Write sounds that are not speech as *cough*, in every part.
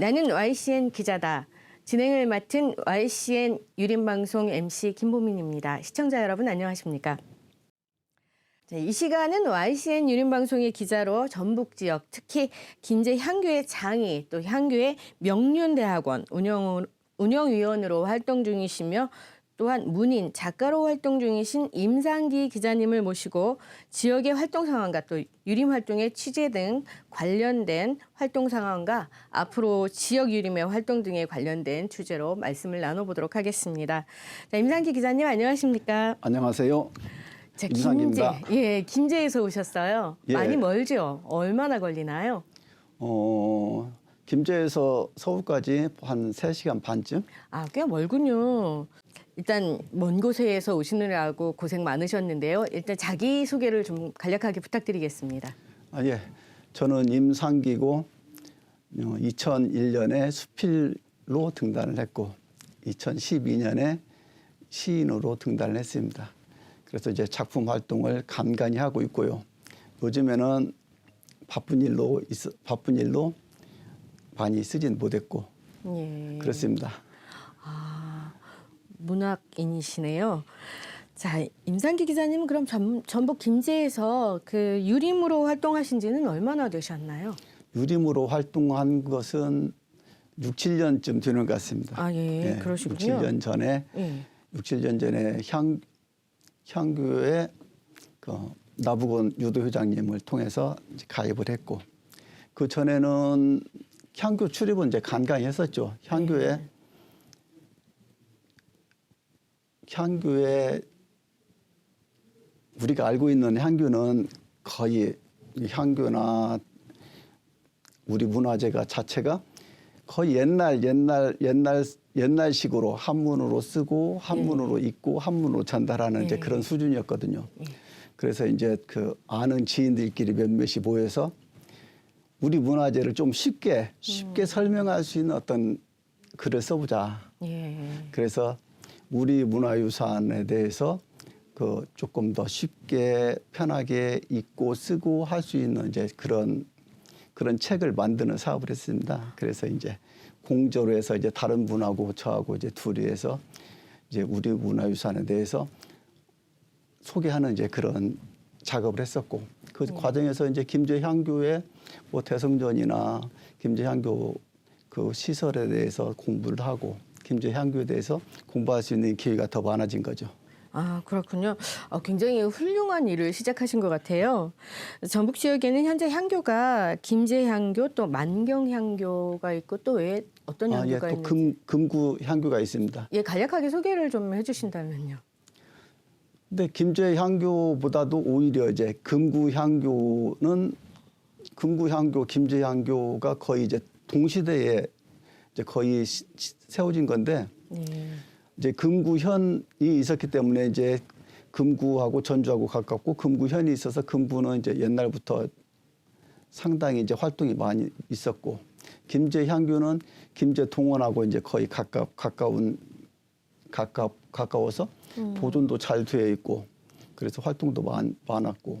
나는 YCN 기자다. 진행을 맡은 YCN 유림방송 MC 김보민입니다. 시청자 여러분 안녕하십니까? 자, 이 시간은 YCN 유림방송의 기자로 전북 지역, 특히 김제 향교의 장이 또 향교의 명륜대학원 운영, 운영위원으로 활동 중이시며 또한 문인, 작가로 활동 중이신 임상기 기자님을 모시고 지역의 활동 상황과 또 유림 활동의 취재 등 관련된 활동 상황과 앞으로 지역 유림의 활동 등에 관련된 주제로 말씀을 나눠보도록 하겠습니다. 자, 임상기 기자님 안녕하십니까? 안녕하세요. 자, 임상기입니다. 김제, 예, 김제에서 오셨어요. 예. 많이 멀죠? 얼마나 걸리나요? 어, 김제에서 서울까지 한 3시간 반쯤? 아, 꽤 멀군요. 일단 먼 곳에서 오시느라고 고생 많으셨는데요. 일단 자기 소개를 좀 간략하게 부탁드리겠습니다. 아, 예. 저는 임상기고 2001년에 수필로 등단을 했고 2012년에 시인으로 등단을 했습니다. 그래서 이제 작품 활동을 간간히 하고 있고요. 요즘에는 바쁜 일로 있, 바쁜 일로 많이 쓰진 못했고 예. 그렇습니다. 문학인이시네요. 자, 임상기 기자님은 그럼 전, 전북 김제에서 그 유림으로 활동하신 지는 얼마나 되셨나요? 유림으로 활동한 것은 6, 7년쯤 되는 것 같습니다. 아, 예, 그러시군요. 6, 7년 전에 예. 6, 7년 전에 향 향교에 그 나부건 유도 회장님을 통해서 가입을 했고 그 전에는 향교 출입은 이제 간간히 했었죠. 향교에 네. 향교에 우리가 알고 있는 향교는 거의 이 향교나 우리 문화재가 자체가 거의 옛날 옛날 옛날 옛날식으로 한문으로 쓰고 한문으로 읽고 한문으로 전달하는 이제 네. 그런 수준이었거든요. 그래서 이제 그 아는 지인들끼리 몇몇이 모여서 우리 문화재를 좀 쉽게 쉽게 설명할 수 있는 어떤 글을 써보자. 예. 그래서 우리 문화유산에 대해서 그 조금 더 쉽게 편하게 읽고 쓰고 할 수 있는 이제 그런 그런 책을 만드는 사업을 했습니다. 그래서 이제 공저로 해서 이제 다른 분하고 저하고 이제 둘이 해서 이제 우리 문화유산에 대해서 소개하는 이제 그런 작업을 했었고 그 과정에서 이제 김제 향교의 뭐 대성전이나 김제 향교 그 시설에 대해서 공부를 하고 김제 향교에 대해서 공부할 수 있는 기회가 더 많아진 거죠. 아, 그렇군요. 어, 굉장히 훌륭한 일을 시작하신 것 같아요. 전북 지역에는 현재 향교가 김제 향교 또 만경 향교가 있고 또왜 어떤 아, 예, 향교가 또 있는지 금, 금구 향교가 있습니다. 예, 간략하게 소개를 좀 해주신다면요. 근데 김제 향교보다도 오히려 이제 금구 향교는 금구 향교, 김제 향교가 거의 이제 동시대에 이제 거의 시- 시- 세워진 건데 예. 이제 금구현이 있었기 때문에 이제 금구하고 전주하고 가깝고 금구현이 있어서 금구는 이제 옛날부터 상당히 이제 활동이 많이 있었고 김제 향교는 김제 동원하고 이제 거의 가까 가까운 가까 가까워서 보존도 잘 되어 있고 그래서 활동도 많, 많았고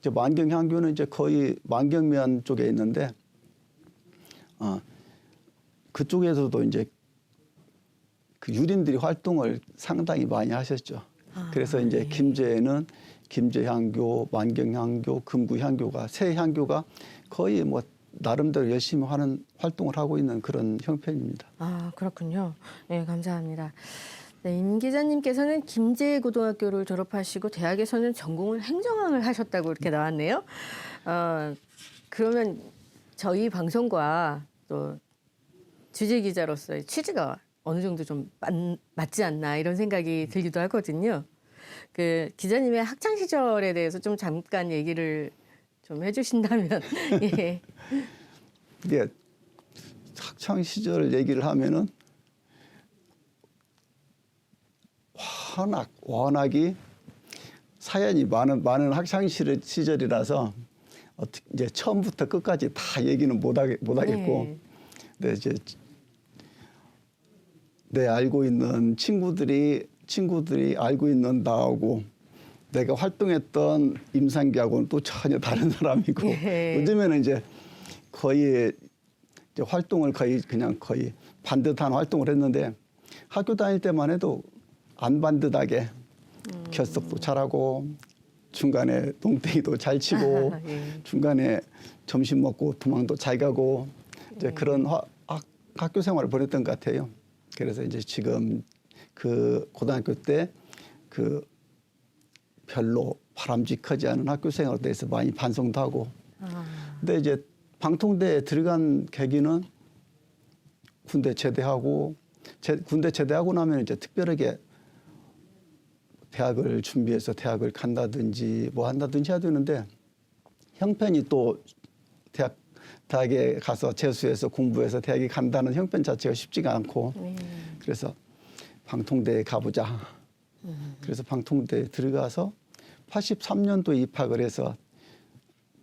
이제 만경 향교는 이제 거의 만경면 쪽에 있는데 아 그쪽에서도 이제 그 유림들이 활동을 상당히 많이 하셨죠. 아, 그래서 이제 네. 김제에는 김제향교, 만경향교, 금구향교가 세 향교가 거의 뭐 나름대로 열심히 하는 활동을 하고 있는 그런 형편입니다. 아, 그렇군요. 예, 감사합니다. 네, 임 기자님께서는 김제 고등학교를 졸업하시고 대학에서는 전공을 행정학을 하셨다고 이렇게 나왔네요. 어, 그러면 저희 방송과 또 주재 기자로서의 취지가 어느 정도 좀 맞, 맞지 않나 이런 생각이 들기도 하거든요. 그 기자님의 학창 시절에 대해서 좀 잠깐 얘기를 좀 해주신다면 *laughs* 예. 이게 학창 시절 얘기를 하면은 워낙 워낙이 사연이 많은 많은 학창 시절- 시절이라서 어떻게 이제 처음부터 끝까지 다 얘기는 못 하겠 못 하겠고 네. 근데 이제 내 알고 있는 친구들이 친구들이 알고 있는 나하고 내가 활동했던 임상기하고는 또 전혀 다른 사람이고 예. 요즘에는 이제 거의 이제 활동을 거의 그냥 거의 반듯한 활동을 했는데 학교 다닐 때만 해도 안 반듯하게 결석도 잘하고 중간에 농땡이도 잘 치고 *laughs* 예. 중간에 점심 먹고 도망도 잘 가고 이제 네. 그런 화- 학, 학교 생활을 보냈던 것 같아요. 그래서 이제 지금 그 고등학교 때 그 별로 바람직하지 않은 학교 생활에 대해서 많이 반성도 하고. 아, 근데 이제 방통대에 들어간 계기는 군대 제대하고 제, 군대 제대하고 나면 이제 특별하게 대학을 준비해서 대학을 간다든지 뭐 한다든지 해야 되는데 형편이 또 대학 대학에 가서 재수해서 공부해서 대학에 간다는 형편 자체가 쉽지가 않고 네. 그래서 방통대에 가보자. 그래서 방통대에 들어가서 83년도 입학을 해서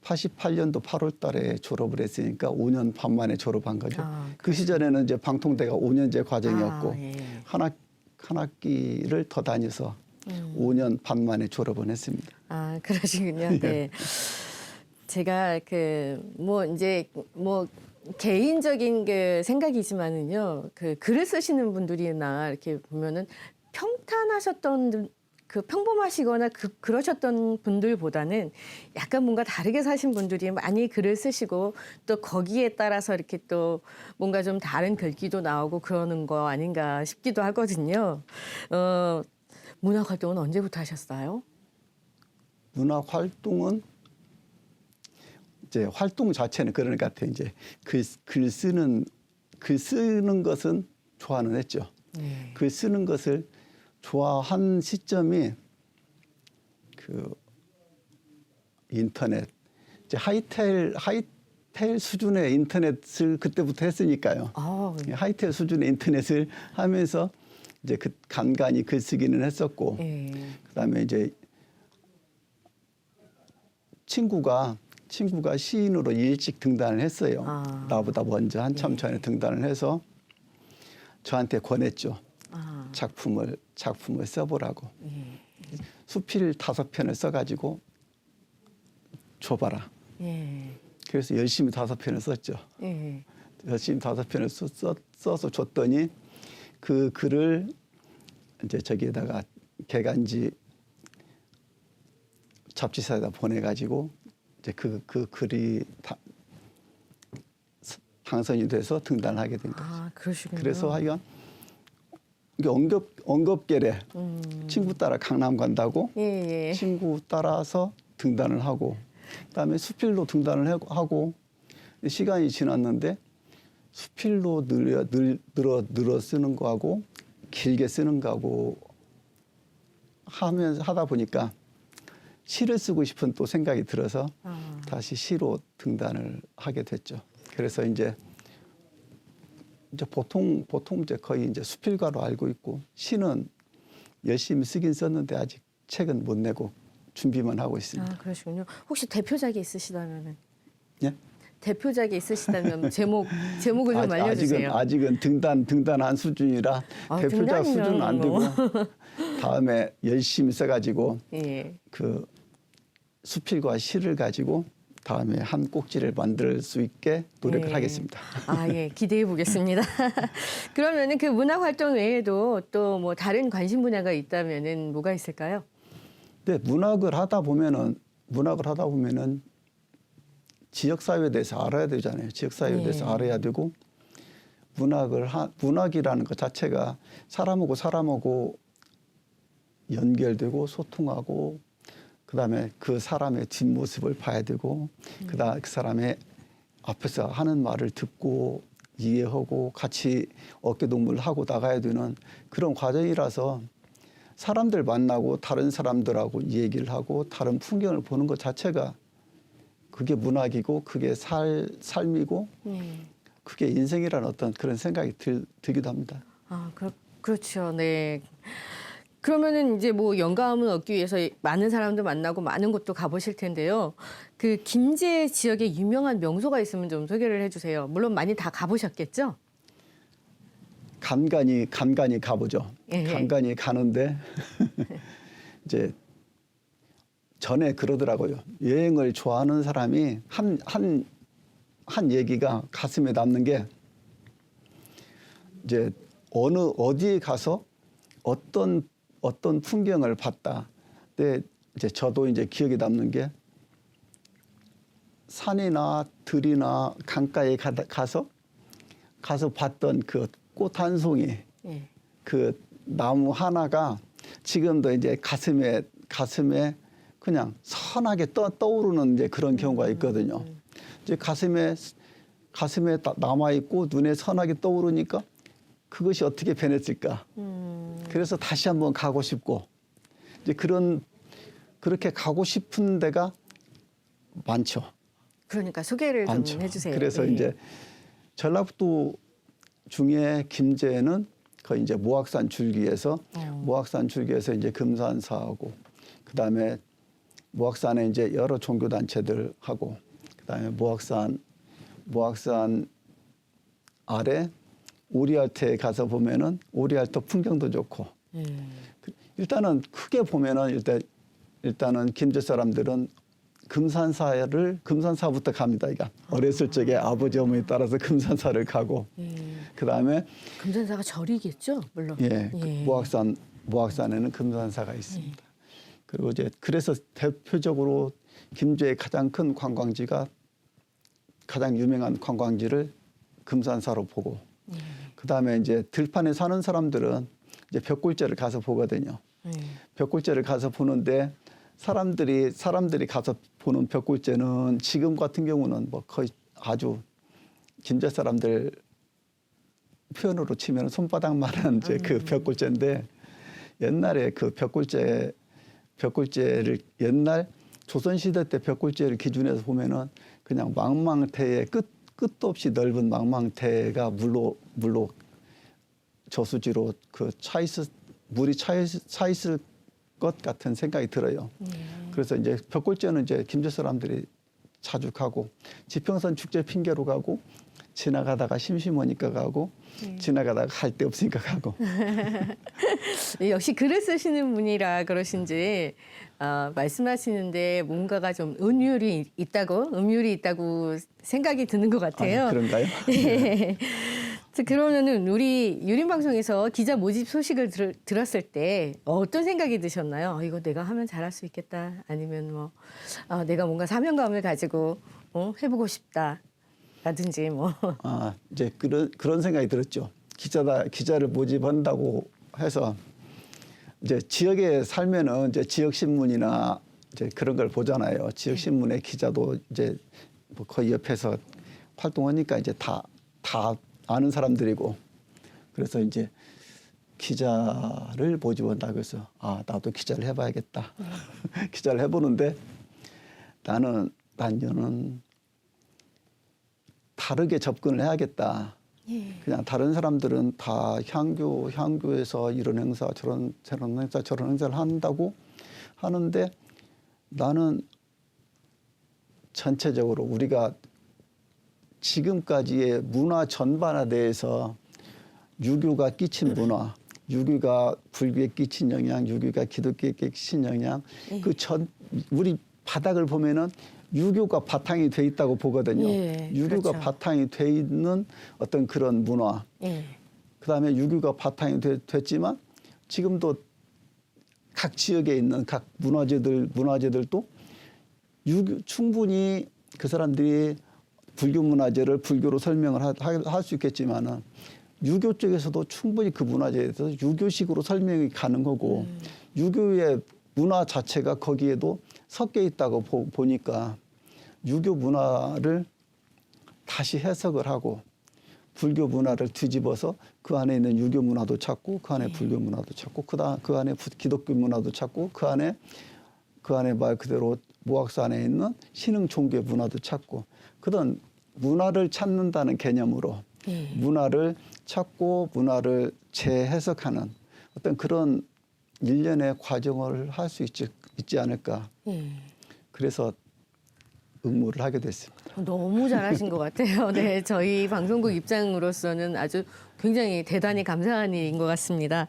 88년도 8월 달에 졸업을 했으니까 5년 반 만에 졸업한 거죠. 아, 그 시절에는 이제 방통대가 5년제 과정이었고 아, 예. 한, 학, 한 학기를 더 다녀서 음. 5년 반 만에 졸업을 했습니다. 아 그러시군요. *laughs* 네. 제가 그 뭐 이제 뭐 개인적인 그 생각이지만은요. 그 글을 쓰시는 분들이나 이렇게 보면은 평탄하셨던 그 평범하시거나 그, 그러셨던 분들보다는 약간 뭔가 다르게 사신 분들이 많이 글을 쓰시고 또 거기에 따라서 이렇게 또 뭔가 좀 다른 글귀도 나오고 그러는 거 아닌가 싶기도 하거든요. 어, 문학 활동은 언제부터 하셨어요? 문학 활동은 이제 활동 자체는 그런 것 같아요. 이제 글, 글 쓰는 글 쓰는 것은 좋아는 했죠. 네. 글 쓰는 것을 좋아한 시점이 그 인터넷 이제 하이텔 하이텔 수준의 인터넷을 그때부터 했으니까요. 아, 하이텔 수준의 인터넷을 하면서 이제 그 간간히 글쓰기는 했었고 예. 그다음에 이제 친구가 친구가 시인으로 일찍 등단을 했어요. 아. 나보다 먼저 한참 예. 전에 등단을 해서 저한테 권했죠. 아, 작품을 작품을 써보라고. 예. 수필 다섯 편을 써가지고 줘봐라. 예. 그래서 열심히 다섯 편을 썼죠. 예. 열심히 다섯 편을 써, 써, 써서 줬더니 그 글을 이제 저기에다가 개간지 잡지사에다 보내가지고 이제 그, 그 글이 다 당선이 돼서 등단을 하게 된 거죠. 아, 그러시군요. 그래서 하여간 언급 언급결에 음. 친구 따라 강남 간다고 예, 예. 친구 따라서 등단을 하고 그다음에 수필로 등단을 해- 하고 시간이 지났는데 수필로 늘려 늘, 늘어 늘어 쓰는 거하고 길게 쓰는 거하고 하면서 하다 보니까 시를 쓰고 싶은 또 생각이 들어서 아, 다시 시로 등단을 하게 됐죠. 그래서 이제 이제 보통 보통 이제 거의 이제 수필가로 알고 있고 시는 열심히 쓰긴 썼는데 아직 책은 못 내고 준비만 하고 있습니다. 아, 그러시군요. 혹시 대표작이 있으시다면은 예? 대표작이 있으시다면 제목 제목을 좀 아- 알려주세요. 아직은 아직은 등단 등단한 수준이라 아, 대표작 수준은 안 되고 뭐. *laughs* 다음에 열심히 써가지고 예. 그 수필과 시를 가지고 다음에 한 꼭지를 만들 수 있게 노력을 예. 하겠습니다. 아, 예. 기대해 보겠습니다. *laughs* 그러면은 그 문학 활동 외에도 또 뭐 다른 관심 분야가 있다면은 뭐가 있을까요? 근데 문학을 하다 보면은 문학을 하다 보면은 지역 사회에 대해서 알아야 되잖아요. 지역 사회에 예. 대해서 알아야 되고 문학을 하, 문학이라는 것 자체가 사람하고 사람하고 연결되고 소통하고 그다음에 그 사람의 뒷모습을 봐야 되고 그다음 그 사람의 앞에서 하는 말을 듣고 이해하고 같이 어깨 동무를 하고 나가야 되는 그런 과정이라서 사람들 만나고 다른 사람들하고 얘기를 하고 다른 풍경을 보는 것 자체가 그게 문학이고 그게 살 삶이고 네. 그게 인생이라는 어떤 그런 생각이 들, 들기도 합니다. 아, 그렇, 그렇죠. 네. 그러면은 이제 뭐 영감을 얻기 위해서 많은 사람들 만나고 많은 곳도 가보실 텐데요. 그 김제 지역에 유명한 명소가 있으면 좀 소개를 해주세요. 물론 많이 다 가보셨겠죠? 간간히 간간히 가보죠. 예. 간간히 가는데 *laughs* 이제 전에 그러더라고요. 여행을 좋아하는 사람이 한 한 한 얘기가 가슴에 남는 게 이제 어느 어디에 가서 어떤 어떤 풍경을 봤다. 근데 이제 저도 이제 기억에 남는 게 산이나 들이나 강가에 가, 가서 가서 봤던 그 꽃 한 송이 예. 그 나무 하나가 지금도 이제 가슴에 가슴에 그냥 선하게 떠, 떠오르는 이제 그런 경우가 있거든요. 이제 가슴에 가슴에 남아 있고 눈에 선하게 떠오르니까 그것이 어떻게 변했을까? 음, 그래서 다시 한번 가고 싶고 이제 그런 그렇게 가고 싶은 데가 많죠. 그러니까 소개를 좀 많죠. 해주세요. 그래서 예. 이제 전라북도 중에 김제는 그 이제 모악산 줄기에서 어. 모악산 줄기에서 이제 금산사하고 그 다음에 모악산에 이제 여러 종교 단체들 하고 그 다음에 모악산 모악산 아래 오리알터에 가서 보면은 오리알터 풍경도 좋고 예. 그 일단은 크게 보면은 일단 일단은 김제 사람들은 금산사를 금산사부터 갑니다. 그러니까 어렸을 적에 아버지 어머니 따라서 금산사를 가고 예. 그 다음에 금산사가 절이겠죠, 물론. 예, 그 모악산 모악산에는 금산사가 있습니다. 그리고 이제 그래서 대표적으로 김제의 가장 큰 관광지가 가장 유명한 관광지를 금산사로 보고 그 다음에 이제 들판에 사는 사람들은 이제 벽골제를 가서 보거든요. 예. 벽골제를 가서 보는데 사람들이 사람들이 가서 보는 벽골제는 지금 같은 경우는 뭐 거의 아주 김제 사람들 표현으로 치면 손바닥만한 이제 그 벽골제인데 옛날에 그 벽골제 벽골제를 옛날 조선 시대 때 벽골제를 기준해서 보면은 그냥 망망태에 끝 끝도 없이 넓은 망망태가 물로 물로 저수지로 그 차 있을 물이 차, 있, 차 있을 것 같은 생각이 들어요. 그래서 이제 벽골제는 이제 김제 사람들이 자주 가고 지평선 축제 핑계로 가고 지나가다가 심심하니까 가고 지나가다가 할 데 없으니까 가고 예, *laughs* 역시 글을 쓰시는 분이라 그러신지 어, 말씀하시는데 뭔가가 좀 은율이 있다고 음율이 있다고 생각이 드는 것 같아요. 아, 그런가요? *laughs* 예. 그래서 그러면은 우리 유림 방송에서 기자 모집 소식을 들, 들었을 때 어떤 생각이 드셨나요? 어, 이거 내가 하면 잘할 수 있겠다. 아니면 뭐 아, 내가 뭔가 사명감을 가지고 어, 해보고 싶다. 라든지 뭐 아, 이제 그런 그런 생각이 들었죠. 기자다 기자를 모집한다고 해서 이제 지역에 살면은 이제 지역 신문이나 이제 그런 걸 보잖아요. 지역 신문의 기자도 이제 뭐 거의 옆에서 활동하니까 이제 다 다 아는 사람들이고 그래서 이제 기자를 모집한다고 해서 아 나도 기자를 해봐야겠다. *laughs* 기자를 해보는데 나는 난저는 다르게 접근을 해야겠다. 그냥 다른 사람들은 다 향교 향교에서 이런 행사 저런 저런 행사 저런 행사를 한다고 하는데 나는 전체적으로 우리가 지금까지의 문화 전반에 대해서 유교가 끼친 문화, 유교가 불교에 끼친 영향, 유교가 기독교에 끼친 영향, 그 전 우리 바닥을 보면은 유교가 바탕이 돼 있다고 보거든요. 예, 유교가 그렇죠. 바탕이 돼 있는 어떤 그런 문화, 예. 그다음에 유교가 바탕이 되- 됐지만 지금도 각 지역에 있는 각 문화재들 문화재들도 유교 충분히 그 사람들이 불교 문화재를 불교로 설명을 할 수 있겠지만은 유교 쪽에서도 충분히 그 문화재에 대해서 유교식으로 설명이 가는 거고 유교의 문화 자체가 거기에도 섞여 있다고 보, 보니까 유교 문화를 다시 해석을 하고 불교 문화를 뒤집어서 그 안에 있는 유교 문화도 찾고 그 안에 불교 문화도 찾고 그다 그 안에 부- 기독교 문화도 찾고 그 안에 그 안에 말 그대로 모학사 안에 있는 신흥 종교 문화도 찾고 그런 문화를 찾는다는 개념으로 예. 문화를 찾고 문화를 재해석하는 어떤 그런 일련의 과정을 할 수 있지, 있지 않을까 예. 그래서 응모를 하게 됐습니다. 너무 잘하신 것 같아요. *laughs* 네, 저희 방송국 입장으로서는 아주 굉장히 대단히 감사한 일인 것 같습니다.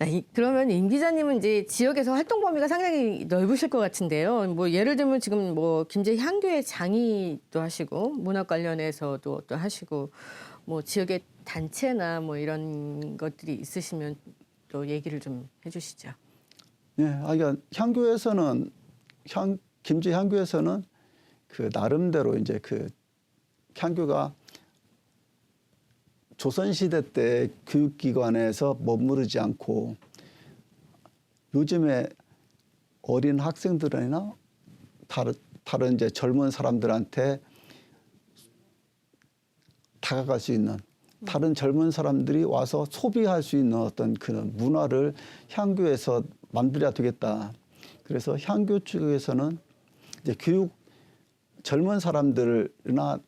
아, 이- 그러면 임 기자님은 이제 지역에서 활동 범위가 상당히 넓으실 것 같은데요. 뭐 예를 들면 지금 뭐 김제 향교회 장의도 하시고 문학 관련해서도 또 하시고 뭐 지역의 단체나 뭐 이런 것들이 있으시면 또 얘기를 좀 해주시죠. 예, 아, 그러니까 향교에서는 향 김제 향교에서는 그 나름대로 이제 그 향교가 조선 시대 때 교육기관에서 머무르지 않고 요즘에 어린 학생들이나 다른 다른 이제 젊은 사람들한테 다가갈 수 있는 다른 젊은 사람들이 와서 소비할 수 있는 어떤 그런 문화를 향교에서 만들어야 되겠다. 그래서 향교 쪽에서는 이제 교육 젊은 사람들이나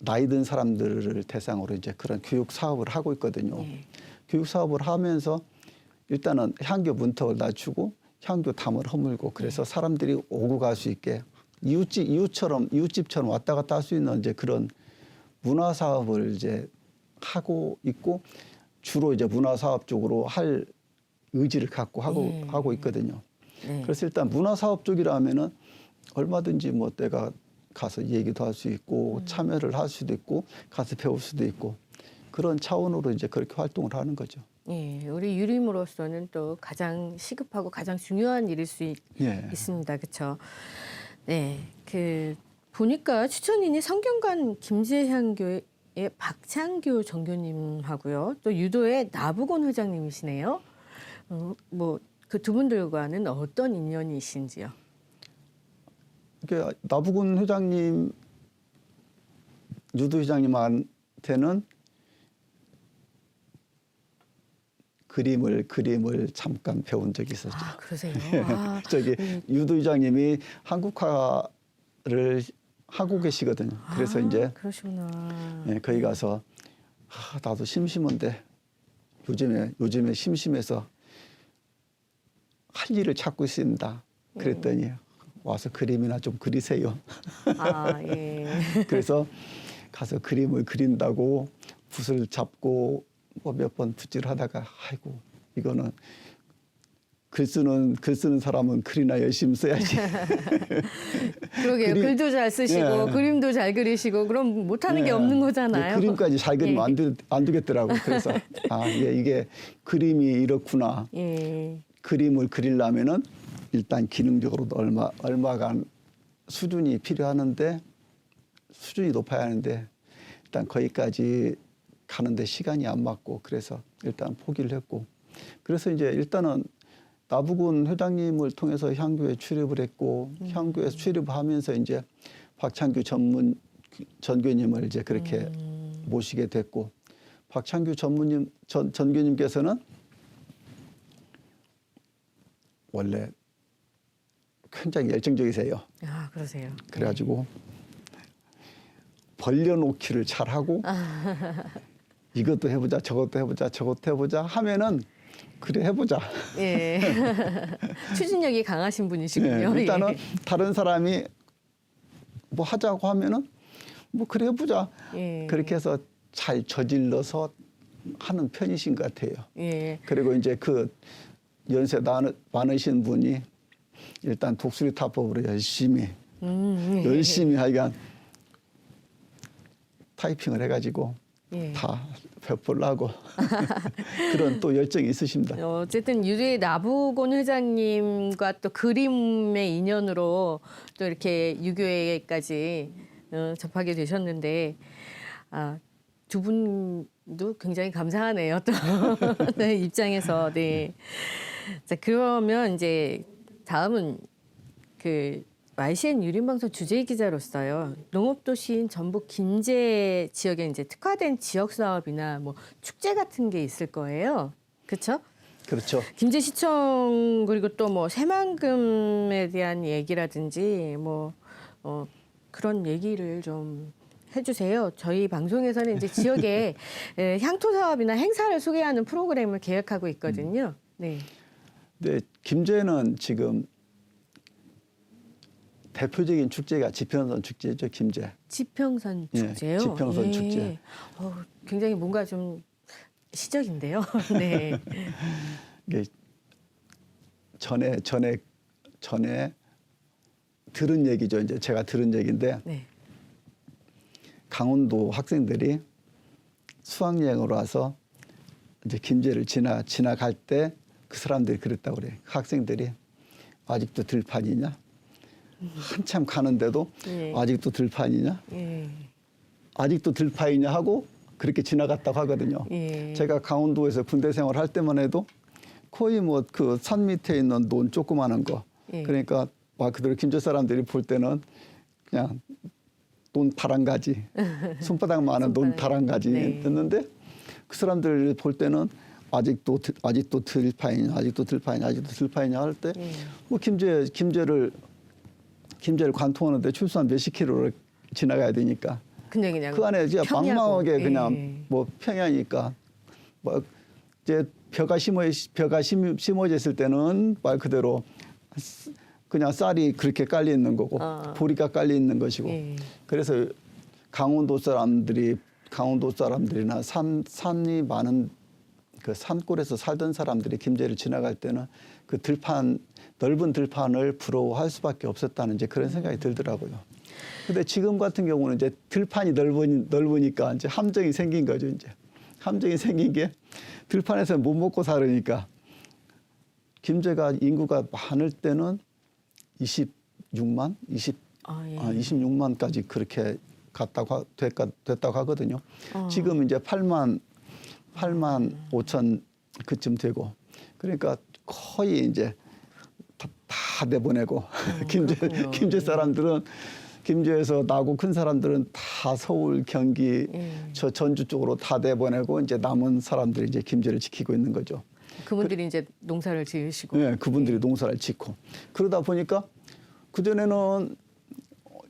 나이 든 사람들을 대상으로 이제 그런 교육 사업을 하고 있거든요. 예. 교육 사업을 하면서 일단은 향교 문턱을 낮추고 향교 담을 허물고 그래서 사람들이 오고 갈 수 있게 이웃집 이웃처럼 이웃집처럼 왔다 갔다 할 수 있는 이제 그런 문화 사업을 이제 하고 있고 주로 이제 문화 사업 쪽으로 할 의지를 갖고 하고 예. 하고 있거든요. 네. 그래서 일단 문화 사업 쪽이라면은 얼마든지 뭐 내가 가서 얘기도 할 수 있고 참여를 할 수도 있고 가서 배울 수도 있고 그런 차원으로 이제 그렇게 활동을 하는 거죠. 예, 우리 유림으로서는 또 가장 시급하고 가장 중요한 일일 수 있, 예. 있습니다. 그렇죠? 네, 그 보니까 추천인이 성균관 김제향교의 박창교 정교님하고요, 또 유도의 나부곤 회장님이시네요. 어, 뭐 그 두 분들과는 어떤 인연이신지요? 이게 나부군 회장님, 유도 회장님한테는 그림을 그림을 잠깐 배운 적이 있었죠. 아, 그러세요? *laughs* 아, 저기 유도 회장님이 한국화를 하고 계시거든요. 그래서 아, 이제 그러시구나. 예, 거기 가서 아, 나도 심심한데 요즘에 요즘에 심심해서 할 일을 찾고 있습니다. 그랬더니 와서 그림이나 좀 그리세요. 아, 예. *laughs* 그래서 가서 그림을 그린다고 붓을 잡고 뭐 몇 번 붓질하다가 아이고 이거는 글 쓰는 글 쓰는 사람은 글이나 열심히 써야지. *laughs* 그러게요. 그림- 글도 잘 쓰시고 예. 그림도 잘 그리시고 그럼 못하는 게 예. 없는 거잖아요. 네, 그림까지 잘 그리면 예. 안, 되, 안 되겠더라고. 그래서 *laughs* 아 이게, 이게 그림이 이렇구나. 예. 그림을 그리려면은 일단 기능적으로도 얼마 얼마간 수준이 필요하는데 수준이 높아야 하는데 일단 거기까지 가는데 시간이 안 맞고 그래서 일단 포기를 했고 그래서 이제 일단은 나부군 회장님을 통해서 향교에 출입을 했고 향교에서 출입하면서 이제 박창규 전문 전교님을 이제 그렇게 음. 모시게 됐고 박창규 전무님 전 전교님께서는 원래 굉장히 열정적이세요. 아, 그러세요. 그래가지고 벌려놓기를 잘하고 *laughs* 이것도 해보자 저것도 해보자 저것도 해보자 하면은 그래 해보자. 예. *laughs* 추진력이 강하신 분이시군요. 예, 일단은 예. 다른 사람이 뭐 하자고 하면은 뭐 그래 해보자. 예. 그렇게 해서 잘 저질러서 하는 편이신 것 같아요. 예. 그리고 이제 그 연세 많으- 많으신 분이 일단 독수리 타법으로 열심히 음, 예. 열심히 하여간 타이핑을 해가지고 예. 다 배포하고 *laughs* 그런 또 열정이 있으십니다. 어쨌든 유리 나부곤 회장님과 또 그림의 인연으로 또 이렇게 유교회까지 어, 접하게 되셨는데 아, 두 분도 굉장히 감사하네요. 또 *laughs* 네, 입장에서 네. 자 그러면 이제 다음은 그 YCN 유림방송 주재 기자로서요. 농업도시인 전북 김제 지역에 이제 특화된 지역 사업이나 뭐 축제 같은 게 있을 거예요. 그렇죠? 그렇죠. 김제시청 그리고 또 뭐 새만금에 대한 얘기라든지 뭐 어, 그런 얘기를 좀 해주세요. 저희 방송에서는 이제 지역의 *laughs* 에, 향토 사업이나 행사를 소개하는 프로그램을 계획하고 있거든요. 네. 근데 김제는 지금 대표적인 축제가 지평선 축제죠, 김제. 지평선 예, 축제요. 지평선 축제. 어, 굉장히 뭔가 좀 시적인데요. *laughs* 네. 이게 전에 전에 전에 들은 얘기죠. 이제 제가 들은 얘기인데 네. 강원도 학생들이 수학여행으로 와서 이제 김제를 지나 지나갈 때 그 사람들이 그랬다고 그래. 학생들이 아직도 들판이냐? 한참 가는데도 예. 아직도 들판이냐? 예. 아직도 들판이냐 하고 그렇게 지나갔다고 하거든요. 예. 제가 강원도에서 군대 생활할 때만 해도 거의 뭐 그 산 밑에 있는 논 조그마한 거 예. 그러니까 말 그대로 김제 사람들이 볼 때는 그냥 논 다랑가지 *laughs* 손바닥 많은 논 손바닥. 다랑가지였는데 네. 그 사람들 볼 때는 아직도 들- 아직도 들파이냐 아직도 들파이냐 아직도 들파이냐 할 때뭐 예. 김제 김제를 김제를 관통하는데 최소한 몇십 킬로를 지나가야 되니까 근데 그냥 그 안에 이제. 막막하게 그냥 예. 뭐 평야니까 뭐 이제 벼가 심어 벼가 심, 심어졌을 때는 말 그대로 스- 그냥 쌀이 그렇게 깔려 있는 거고 어. 보리가 깔려 있는 것이고 예. 그래서 강원도 사람들이 강원도 사람들이나 산 산이 많은 그 산골에서 살던 사람들이 김제를 지나갈 때는 그 들판 넓은 들판을 부러워할 수밖에 없었다는 이제 그런 생각이 들더라고요. 근데 지금 같은 경우는 이제 들판이 넓으니, 넓으니까 이제 함정이 생긴 거죠 이제 함정이 생긴 게 들판에서 못 먹고 살으니까 김제가 인구가 많을 때는 26만, 20 아, 예. 아, 26만까지 그렇게 갔다고 하- 됐다, 됐다고 하거든요. 어. 지금 이제 8만 8만 5천 그쯤 되고 그러니까 거의 이제 다, 다 내보내고 *laughs* 김제 어, 그렇군요. 김제 사람들은 김제에서 나고 큰 사람들은 다 서울 경기 예. 저 전주 쪽으로 다 내보내고 이제 남은 사람들이 이제 김제를 지키고 있는 거죠. 그분들이 이제 농사를 지으시고. 네, 그분들이 농사를 짓고 그러다 보니까 그 전에는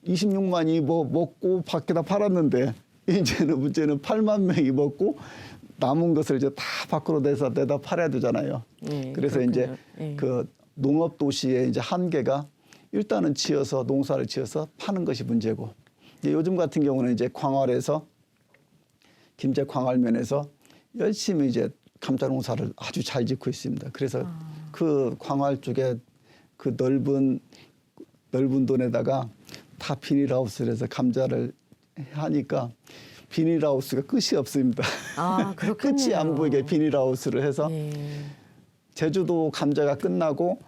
26만이 뭐 먹고 밖에다 팔았는데 *laughs* 이제는 문제는 8만 명이 먹고 남은 것을 이제 다 밖으로 내서 내다 팔아야 되잖아요. 예, 그래서 이제 그렇군요. 예. 그 농업 도시의 이제 한계가 일단은 지어서 농사를 지어서 파는 것이 문제고 이제 요즘 같은 경우는 이제 광활에서 김제 광활면에서 열심히 이제 감자 농사를 아주 잘 짓고 있습니다. 그래서 그 광활 쪽에 그 넓은 넓은 돈에다가 다 비닐하우스를 해서 감자를 하니까 비닐하우스가 끝이 없습니다. 아. *laughs* 끝이 안 보이게 비닐하우스를 해서 예. 제주도 감자가 끝나고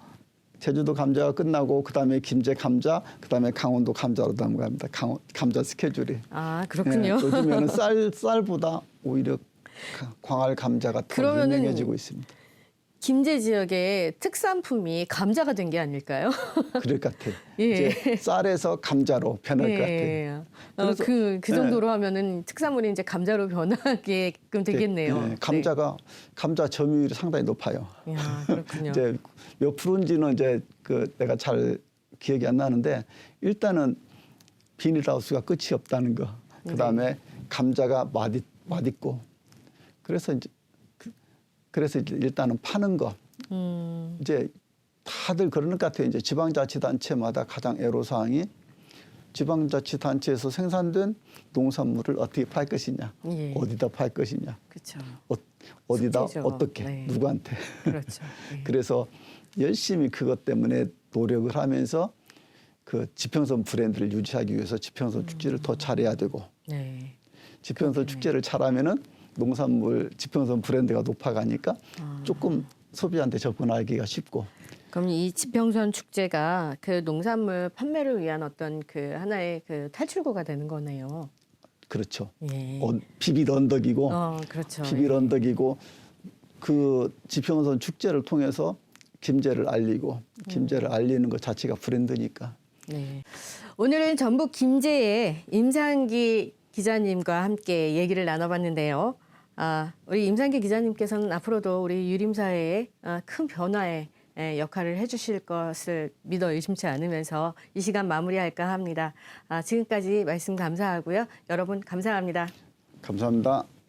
제주도 감자가 끝나고 그다음에 김제 감자 그다음에 강원도 감자로 넘어갑니다. 강, 감자 스케줄이. 아, 그렇군요. 예, 요즘에는 *laughs* 쌀 쌀보다 오히려 가- 광활 감자가 더 그러면은 유명해지고 있습니다. 김제 지역의 특산품이 감자가 된 게 아닐까요? *laughs* 그럴 것 같아요. 예. 이제 쌀에서 감자로 변할 것 같아요. 예. 어, 그래서- 그, 그 예. 정도로 하면은 특산물이 이제 감자로 *laughs* 변하게끔 되겠네요. 예, 감자가 감자 점유율이 상당히 높아요. 네. 야, 그렇군요. *laughs* 이제 몇 프로인지는 이제 그 내가 잘 기억이 안 나는데 일단은 비닐하우스가 끝이 없다는 거. 그다음에 감자가 맛있 맛있고 그래서 이제 그- 그래서 일단은 파는 거 음, 이제 다들 그러는 것 같아요. 이제 지방자치단체마다 가장 애로사항이 지방자치단체에서 생산된 농산물을 어떻게 팔 것이냐, 예. 어디다 팔 것이냐, 그렇죠. 어, 숙제죠. 어떻게 네. 누구한테. 그렇죠. *laughs* 예. 그래서 열심히 그것 때문에 노력을 하면서 그 지평선 브랜드를 유지하기 위해서 지평선 축제를 더 잘해야 되고 네. 지평선 축제를 잘하면은 농산물 지평선 브랜드가 높아가니까 아. 조금 소비자한테 접근하기가 쉽고 그럼 이 지평선 축제가 그 농산물 판매를 위한 어떤 그 하나의 그 탈출구가 되는 거네요. 그렇죠. 예. 어, 비빌 언덕이고 어, 그렇죠. 비빌 언덕이고 그 지평선 축제를 통해서 김제를 알리고 김제를 알리는 것 자체가 브랜드니까 네. 오늘은 전북 김제의 임상기 기자님과 함께 얘기를 나눠봤는데요. 아, 우리 임상기 기자님께서는 앞으로도 우리 유림사회의 아, 큰 변화에 에, 역할을 해주실 것을 믿어 의심치 않으면서 이 시간 마무리할까 합니다. 아, 지금까지 말씀 감사하고요. 여러분 감사합니다. 감사합니다.